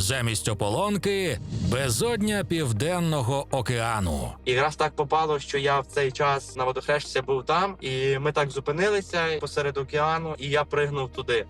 Замість ополонки безодня південного океану. І раз так попало, що я в цей час на водохрещі був там, і ми так зупинилися посеред океану, і я пригнув туди.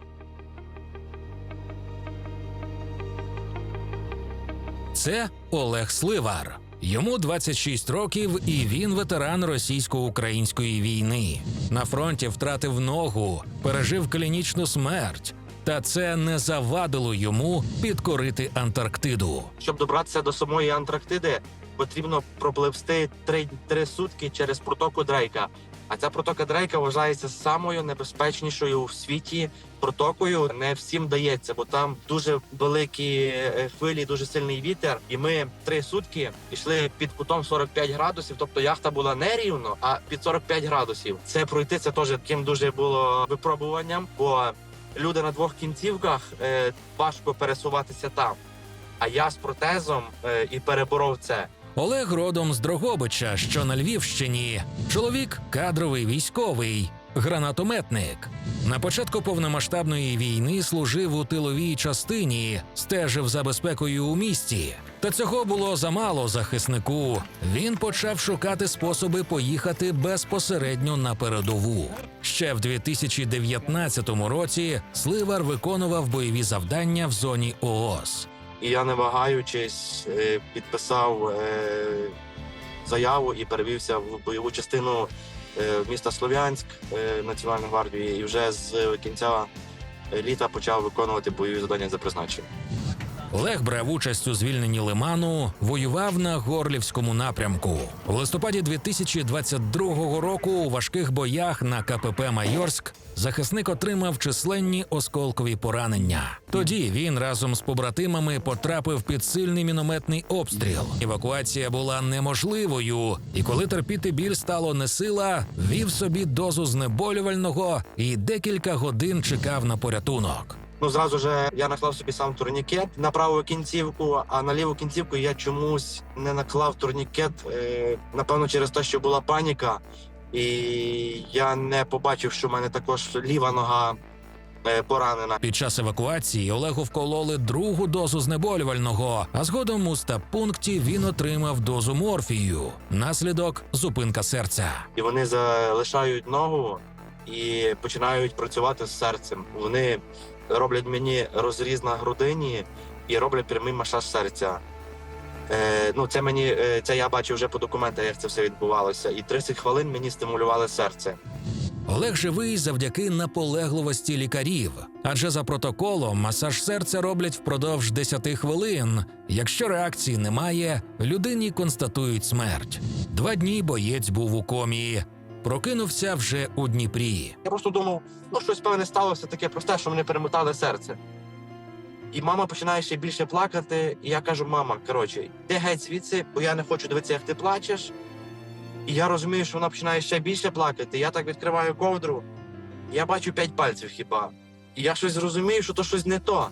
Це Олег Сливар. Йому 26 років, і він ветеран російсько-української війни. На фронті втратив ногу, пережив клінічну смерть. Та це не завадило йому підкорити Антарктиду. Щоб добратися до самої Антарктиди, потрібно пропливсти три, три сутки через протоку Дрейка. А ця протока Дрейка вважається самою небезпечнішою в світі протокою. Не всім дається, бо там дуже великі е, хвилі, дуже сильний вітер. І ми три сутки йшли під кутом 45 градусів. Тобто яхта була не рівно, а під 45 градусів. Це пройти це теж таким дуже було випробуванням, бо люди на двох кінцівках е, важко пересуватися там. А я з протезом е, і переборов це. Олег родом з Дрогобича, що на Львівщині. Чоловік кадровий військовий, гранатометник. На початку повномасштабної війни служив у тиловій частині, стежив за безпекою у місті. Та цього було замало захиснику. Він почав шукати способи поїхати безпосередньо на передову. Ще в 2019 році Сливар виконував бойові завдання в зоні ООС. І я, не вагаючись, е, підписав е, заяву і перевівся в бойову частину міста Слов'янськ е, Національної гвардії. І вже з кінця літа почав виконувати бойові завдання за призначенням. Олег брав участь у звільненні Лиману, воював на Горлівському напрямку. У листопаді 2022 року у важких боях на КПП Майорськ захисник отримав численні осколкові поранення. Тоді він разом з побратимами потрапив під сильний мінометний обстріл. Евакуація була неможливою, і коли терпіти біль стало несила, вів собі дозу знеболювального і декілька годин чекав на порятунок. Ну зразу же я наклав собі сам турнікет на праву кінцівку, а на ліву кінцівку я чомусь не наклав турнікет. Е, напевно, через те, що була паніка, і я не побачив, що в мене також ліва нога е, поранена. Під час евакуації Олегу вкололи другу дозу знеболювального, а згодом у стаб-пункті він отримав дозу морфію. Наслідок зупинка серця. і вони залишають ногу і починають працювати з серцем. Вони роблять мені розріз на грудині і роблять прямий масаж серця. Е, ну, це мені е, це я бачив вже по документах, як це все відбувалося. І 30 хвилин мені стимулювали серце. Олег живий завдяки наполегливості лікарів, адже за протоколом масаж серця роблять впродовж 10 хвилин. Якщо реакції немає, людині констатують смерть. Два дні боєць був у комі. Прокинувся вже у Дніпрі. Я просто думав, ну щось певне сталося таке просте, що мені перемотали серце. І мама починає ще більше плакати. І я кажу: мама, коротше, йди геть звідси, бо я не хочу дивитися, як ти плачеш. І я розумію, що вона починає ще більше плакати. Я так відкриваю ковдру, я бачу п'ять пальців хіба. І я щось зрозумію, що то щось не то.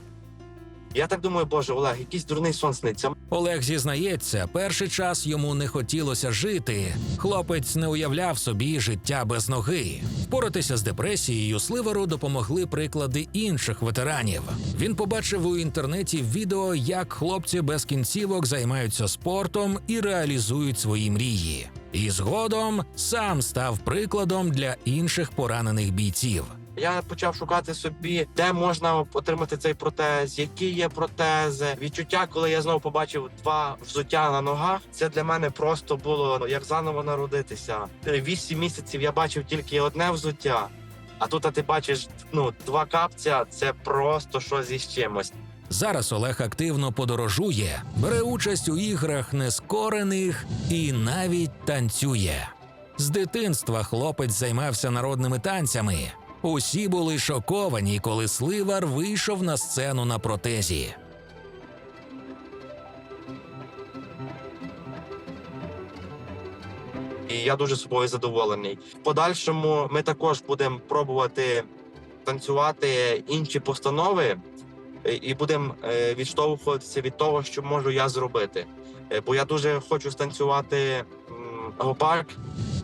Я так думаю, боже, Олег, якийсь дурний сон сниться. Олег зізнається, перший час йому не хотілося жити. Хлопець не уявляв собі життя без ноги. Впоратися з депресією Сливару допомогли приклади інших ветеранів. Він побачив у інтернеті відео, як хлопці без кінцівок займаються спортом і реалізують свої мрії. І згодом сам став прикладом для інших поранених бійців. Я почав шукати собі, де можна отримати цей протез, які є протези. Відчуття, коли я знову побачив два взуття на ногах, це для мене просто було ну, як заново народитися. Вісім місяців я бачив тільки одне взуття. А тут а ти бачиш ну два капця. Це просто щось із чимось. Зараз Олег активно подорожує, бере участь у іграх нескорених і навіть танцює. З дитинства хлопець займався народними танцями. Усі були шоковані, коли Сливар вийшов на сцену на протезі. І я дуже собою задоволений. В подальшому ми також будемо пробувати танцювати інші постанови, е, і будемо е, відштовхуватися від того, що можу я зробити. Е, Бо я дуже хочу станцювати м, гопак.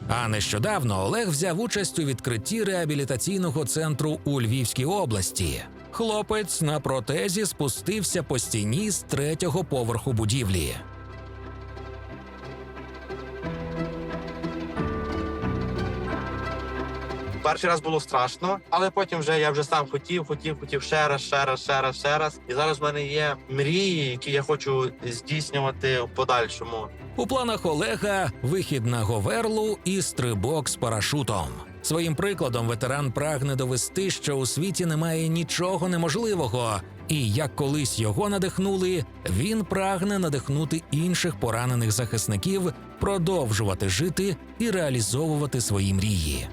А нещодавно Олег взяв участь у відкритті реабілітаційного центру у Львівській області. Хлопець на протезі спустився по стіні з третього поверху будівлі. Перший раз було страшно, але потім вже я вже сам хотів, хотів, хотів ще раз, ще раз, ще раз, ще раз. І зараз в мене є мрії, які я хочу здійснювати в подальшому. У планах Олега вихід на Говерлу і стрибок з парашутом. Своїм прикладом ветеран прагне довести, що у світі немає нічого неможливого. І як колись його надихнули, він прагне надихнути інших поранених захисників продовжувати жити і реалізовувати свої мрії.